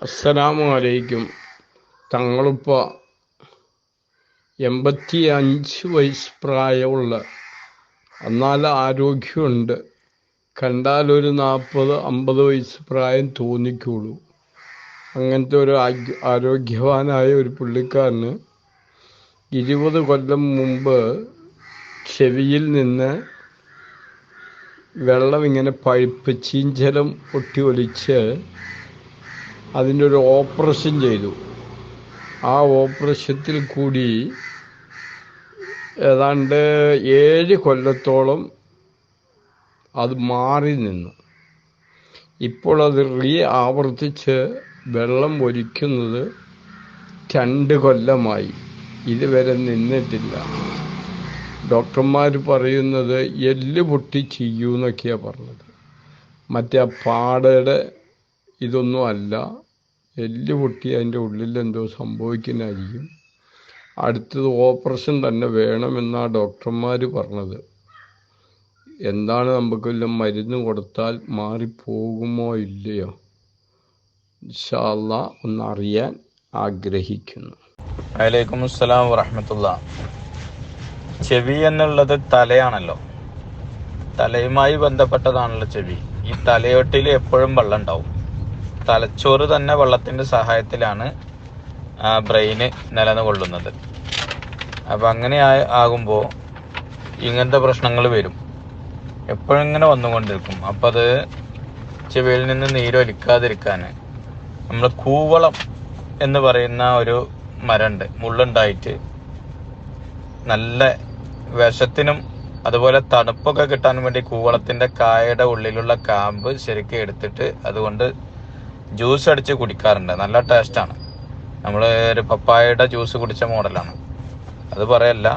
അസ്സലാമു അലൈക്കും തങ്ങളിപ്പോൾ എൺപത്തി അഞ്ച് വയസ്സ് പ്രായമുള്ള എന്നാൽ ആരോഗ്യമുണ്ട്. കണ്ടാൽ ഒരു നാൽപ്പത് അമ്പത് വയസ്സ് പ്രായം തോന്നിക്കുള്ളൂ അങ്ങനത്തെ ഒരു ആരോഗ്യവാനായ ഒരു പുള്ളിക്കാരന് ഇരുപത് കൊല്ലം മുമ്പ് ചെവിയിൽ നിന്ന് വെള്ളം ഇങ്ങനെ പഴുപ്പ് ചീഞ്ചലം പൊട്ടി ഒലിച്ച് അതിന്റെ ഒരു ഓപ്പറേഷൻ ചെയ്തു. ആ ഓപ്പറേഷത്തിൽ കൂടി ഏതാണ്ട് ഏഴ് കൊല്ലത്തോളം അത് മാറി നിന്നു. ഇപ്പോൾ അത് റീ ആവർത്തിച്ച് വെള്ളം ഒലിക്കുന്നത് രണ്ട് കൊല്ലമായി. ഇതുവരെ നിന്നിട്ടില്ല. ഡോക്ടർമാർ പറയുന്നത് എല്ല് പൊട്ടി ചെയ്യൂന്നൊക്കെയാണ് പറഞ്ഞത്. മറ്റേ പാടയുടെ ഇതൊന്നും അല്ല. എല്ല് പൊട്ടി അതിന്റെ ഉള്ളിൽ എന്തോ സംഭവിക്കുന്നതായിരിക്കും. അടുത്തത് ഓപ്പറേഷൻ തന്നെ വേണമെന്നാണ് ഡോക്ടർമാർ പറഞ്ഞത്. എന്താണ് നമുക്ക് വല്ല മരുന്ന് കൊടുത്താൽ മാറിപ്പോകുമോ ഇല്ലയോ? ഇൻഷാല്ല ഒന്നറിയാൻ ആഗ്രഹിക്കുന്നു. വലൈക്കും അസ്സലാം വറഹമത്തുള്ള. ചെവി എന്നുള്ളത് തലയാണല്ലോ. തലയുമായി ബന്ധപ്പെട്ടതാണല്ലോ ചെവി. ഈ തലയോട്ടിൽ എപ്പോഴും വെള്ളം ഉണ്ടാവും. തലച്ചോറ് തന്നെ വെള്ളത്തിന്റെ സഹായത്തിലാണ് ബ്രെയിന് നിലനിൽക്കൊള്ളുന്നത് അപ്പൊ അങ്ങനെ ആകുമ്പോൾ ആകുമ്പോ ഇങ്ങനത്തെ പ്രശ്നങ്ങൾ വരും. എപ്പോഴിങ്ങനെ വന്നുകൊണ്ടിരിക്കും. അപ്പൊ അത് ചെവിയിൽ നിന്ന് നീരൊലിക്കാതിരിക്കാൻ നമ്മൾ കൂവളം എന്ന് പറയുന്ന ഒരു മരമുണ്ട് മുള്ളുണ്ടായിട്ട് നല്ല വിഷത്തിനും അതുപോലെ തണുപ്പൊക്കെ കിട്ടാൻ വേണ്ടി കൂവളത്തിന്റെ കായയുടെ ഉള്ളിലുള്ള കാമ്പ് ശരിക്കും എടുത്തിട്ട് അതുകൊണ്ട് ജ്യൂസ് അടിച്ച് കുടിക്കാറുണ്ട്. നല്ല ടേസ്റ്റാണ് നമ്മൾ ഒരു പപ്പായയുടെ ജ്യൂസ് കുടിച്ച മോഡലാണ്. അത് പറയല്ല.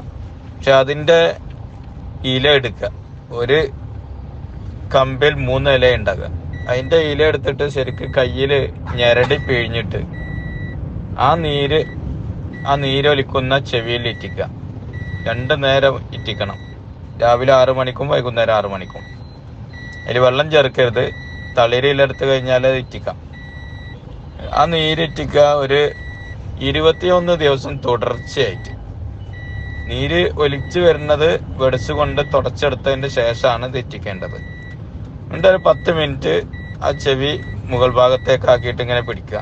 പക്ഷെ അതിന്റെ ഇല എടുക്കുക. ഒരു കമ്പിൽ മൂന്ന് ഇല ഉണ്ടാകുക അതിന്റെ ഇല എടുത്തിട്ട് ശരിക്ക് കയ്യിൽ ഞരടി പിഴിഞ്ഞിട്ട് ആ നീര് ആ നീരൊലിക്കുന്ന ചെവിയിൽ ഇറ്റിക്കുക. രണ്ട് നേരം ഇറ്റിക്കണം. രാവിലെ ആറു മണിക്കും വൈകുന്നേരം ആറു മണിക്കും. അതിൽ വെള്ളം ചേർക്കരുത്. തളിരിയിലെടുത്ത് കഴിഞ്ഞാൽ ഇറ്റിക്കാം. ആ നീരിറ്റിക്ക ഒരു ഇരുപത്തിയൊന്ന് ദിവസം തുടർച്ചയായിട്ട്. നീര് ഒലിച്ചു വരുന്നത് വെടിച്ചുകൊണ്ട് കൊണ്ട് ശേഷമാണ് തെറ്റിക്കേണ്ടത്. എന്നിട്ട് ഒരു പത്ത് മിനിറ്റ് ആ ചെവി മുകൾ ഭാഗത്തേക്ക് ആക്കിയിട്ട് ഇങ്ങനെ പിടിക്കുക.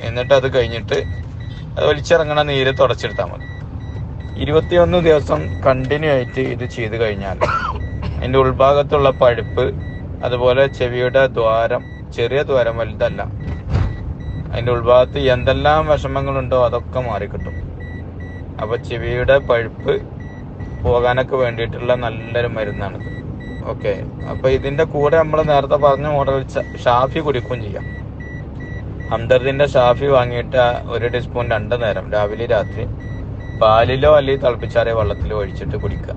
എന്നിട്ട് അത് കഴിഞ്ഞിട്ട് അത് ഒലിച്ചിറങ്ങണ നീര് തുടച്ചെടുത്താൽ മതി. ഇരുപത്തിയൊന്ന് ദിവസം കണ്ടിന്യൂ ആയിട്ട് ഇത് ചെയ്തു കഴിഞ്ഞാൽ അതിന്റെ ഉൾഭാഗത്തുള്ള പഴുപ്പ് അതുപോലെ ചെവിയുടെ ദ്വാരം ചെറിയ ദ്വാരം വലുതല്ല അതിന്റെ ഉൾഭാഗത്ത് എന്തെല്ലാം വിഷമങ്ങളുണ്ടോ അതൊക്കെ മാറിക്കിട്ടും. അപ്പൊ ചെവിയുടെ പഴുപ്പ് പോകാനൊക്കെ വേണ്ടിയിട്ടുള്ള നല്ലൊരു മരുന്നാണിത്. ഓക്കെ. അപ്പൊ ഇതിന്റെ കൂടെ നമ്മൾ നേരത്തെ പറഞ്ഞ മോഡൽ ഷാഫി കുടിക്കുകയും ചെയ്യാം. ഹംദർദിന്റെ ഷാഫി വാങ്ങിയിട്ട് ഒരു ടീസ്പൂൺ രണ്ട് നേരം രാവിലെ രാത്രി പാലിലോ അല്ലെങ്കിൽ തിളപ്പിച്ചാറിയ വെള്ളത്തിലോ ഒഴിച്ചിട്ട് കുടിക്കുക.